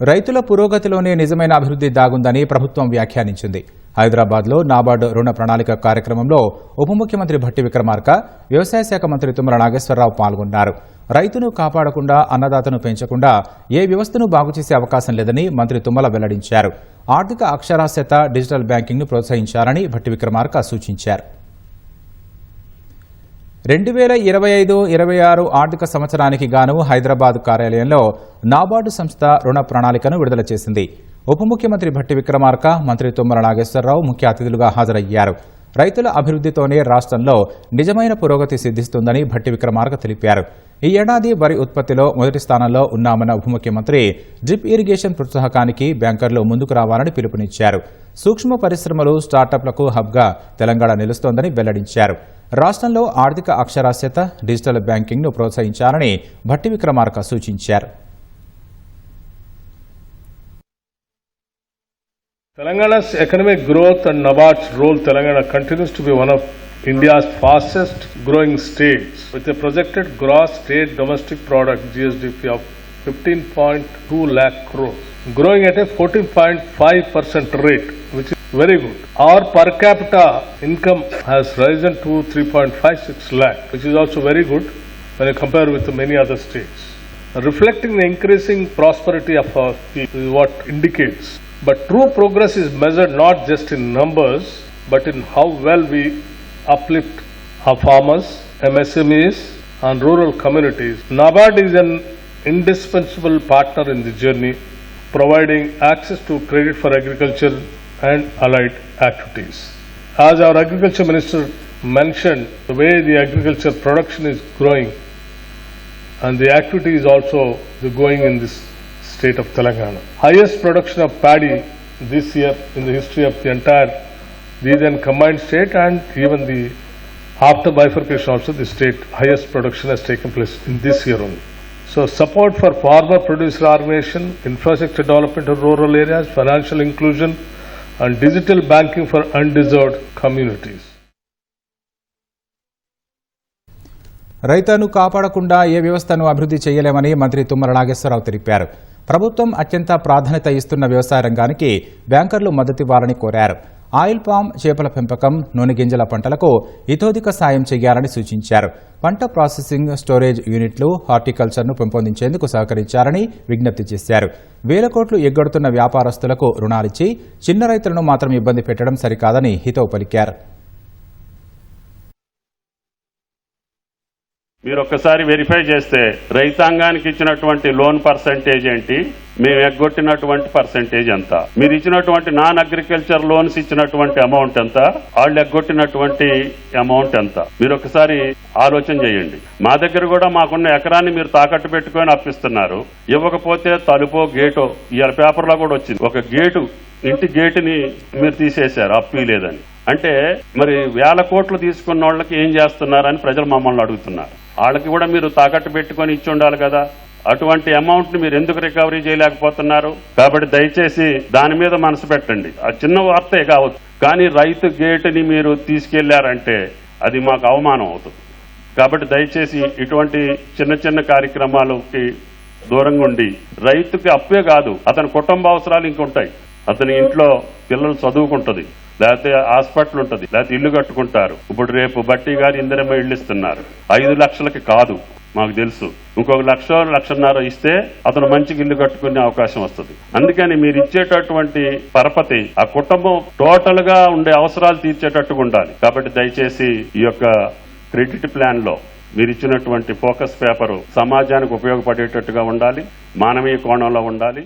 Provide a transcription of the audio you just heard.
రైతుల పురోగతిలోనే నిజమైన అభివృద్ధి దాగుందని ప్రభుత్వం వ్యాఖ్యానించింది. హైదరాబాద్లో నాబార్డు రుణ ప్రణాళిక కార్యక్రమంలో ఉప ముఖ్యమంత్రి భట్టి విక్రమార్క వ్యవసాయ శాఖ మంత్రి తుమ్మల నాగేశ్వరరావు పాల్గొన్నారు. రైతును కాపాడకుండా అన్నదాతను పెంచకుండా ఏ వ్యవస్థను బాగుచేసే అవకాశం లేదని మంత్రి తుమ్మల వెల్లడించారు. ఆర్థిక అక్షరాస్యత డిజిటల్ బ్యాంకింగ్ను ప్రోత్సహించాలని భట్టి విక్రమార్క సూచించారు. రెండు వేల ఇరవై ఐదు ఇరవై ఆరు ఆర్థిక సంవత్సరానికి గాను హైదరాబాద్ కార్యాలయంలో నాబార్డు సంస్థ రుణ ప్రణాళికను విడుదల చేసింది. ఉప ముఖ్యమంత్రి భట్టి విక్రమార్క మంత్రి తుమ్మల నాగేశ్వరరావు ముఖ్య అతిథులుగా హాజరయ్యారు. రైతుల అభివృద్ధితోనే రాష్ట్రంలో నిజమైన పురోగతి సిద్ధిస్తుందని భట్టి విక్రమార్క తెలిపారు. ఈ ఏడాది వరి ఉత్పత్తిలో మొదటి స్థానంలో ఉన్నామన్న ఉప ముఖ్యమంత్రి డ్రిప్ ఇరిగేషన్ ప్రోత్సాహకానికి బ్యాంకర్లు ముందుకు రావాలని పిలుపునిచ్చారు. సూక్ష్మ పరిశ్రమలు స్టార్టప్లకు హబ్గా తెలంగాణ నిలుస్తోందని వెల్లడించారు. రాష్ట్రంలో ఆర్థిక అక్షరాస్యత డిజిటల్ బ్యాంకింగ్ను ప్రోత్సహించాలని భట్టి విక్రమార్క సూచించారు Telangana's economic growth and NABARD's role, Telangana continues to be one of India's fastest growing states with a projected gross state domestic product GSDP of 15.2 lakh crores, growing at a 14.5% rate, which is very good. Our per capita income has risen to 3.56 lakh, which is also very good when you compare with many other states. Reflecting the increasing prosperity of our people is what indicates. But true progress is measured not just in numbers, but in how well we uplift our farmers, MSMEs, and rural communities. NABARD is an indispensable partner in the journey, providing access to credit for agriculture and allied activities. As our agriculture minister mentioned, the way the agriculture production is growing and the activity is also the going in this state of Telangana. Highest production of paddy this year in the history of the entire region combined state and even the after bifurcation also the state highest production has taken place in this year only. So support for farmer producer organization, infrastructure development of rural areas, financial inclusion and digital banking for undeserved communities. రైతును కాపాడకుండా ఏ వ్యవస్థను అభివృద్ధి చేయలేమని మంత్రి తుమ్మల నాగేశ్వరరావు తెలిపారు ప్రభుత్వం అత్యంత ప్రాధాన్యత ఇస్తున్న వ్యవసాయ రంగానికి బ్యాంకర్లు మద్దతివ్వాలని కోరారు ఆయిల్ పామ్ చేపల పెంపకం నూనె గింజల పంటలకు ఇతోధిక సాయం చేయాలని సూచించారు. పంట ప్రాసెసింగ్ స్టోరేజ్ యూనిట్లు హార్టికల్చర్ను పెంపొందించేందుకు సహకరించాలని విజ్ఞప్తి చేశారు. వేల కోట్లు ఎగ్గొడుతున్న వ్యాపారస్తులకు రుణాలిచ్చి చిన్న రైతులను మాత్రం ఇబ్బంది పెట్టడం సరికాదని హితవు పలికారు. మీరు ఒక్కసారి వెరిఫై చేస్తే రైతాంగానికి ఇచ్చినటువంటి లోన్ పర్సంటేజ్ ఏంటి? మేము ఎగ్గొట్టినటువంటి పర్సంటేజ్ ఎంత? మీరు ఇచ్చినటువంటి నాన్ అగ్రికల్చర్ లోన్స్ ఇచ్చినటువంటి అమౌంట్ ఎంత? వాళ్ళు ఎగ్గొట్టినటువంటి అమౌంట్ ఎంత? మీరు ఒకసారి ఆలోచన చేయండి. మా దగ్గర కూడా మాకున్న ఎకరాన్ని మీరు తాకట్టు పెట్టుకొని అప్పిస్తున్నారు. ఇవ్వకపోతే తలుపో గేటో ఇవాళ పేపర్లో కూడా వచ్చింది. ఒక గేటు ఇంటి గేటుని మీరు తీసేశారు అప్పు లేదని. అంటే మరి వేల కోట్లు తీసుకున్న వాళ్ళకి ఏం చేస్తున్నారని ప్రజలు మమ్మల్ని అడుగుతున్నారు. వాళ్ళకి కూడా మీరు తాకట్టు పెట్టుకొని ఇచ్చి ఉండాలి కదా. అటువంటి అమౌంట్ని మీరు ఎందుకు రికవరీ చేయలేకపోతున్నారు? కాబట్టి దయచేసి దాని మీద మనసు పెట్టండి. ఆ చిన్న వార్తే కావచ్చు. కానీ రైతు గేటుని మీరు తీసుకెళ్ళారంటే అది మాకు అవమానం అవుతుంది. కాబట్టి దయచేసి ఇటువంటి చిన్న చిన్న కార్యక్రమాలకి దూరంగా ఉండి రైతుకి అప్పే కాదు అతని కుటుంబ అవసరాలు ఇంకుంటాయి అతని ఇంట్లో పిల్లలు చదువుకుంటుంది. లేకపోతే హాస్పిటల్ ఉంటుంది లేకపోతే ఇల్లు కట్టుకుంటారు. ఇప్పుడు రేపు బట్టి గారు ఇందరమ్మ ఇల్లు ఇస్తున్నారు ఐదు లక్షలకి కాదు మాకు తెలుసు. ఇంకొక లక్ష లక్షన్నర ఇస్తే అతను మంచికి ఇల్లు కట్టుకునే అవకాశం వస్తుంది. అందుకని మీరు ఇచ్చేటటువంటి పరపతి ఆ కుటుంబం టోటల్గా ఉండే అవసరాలు తీర్చేటట్టుగా ఉండాలి. కాబట్టి దయచేసి ఈ యొక్క క్రెడిట్ ప్లాన్లో మీరు ఇచ్చినటువంటి ఫోకస్ పేపర్ సమాజానికి ఉపయోగపడేటట్టుగా ఉండాలి మానవీయ కోణంలో ఉండాలి.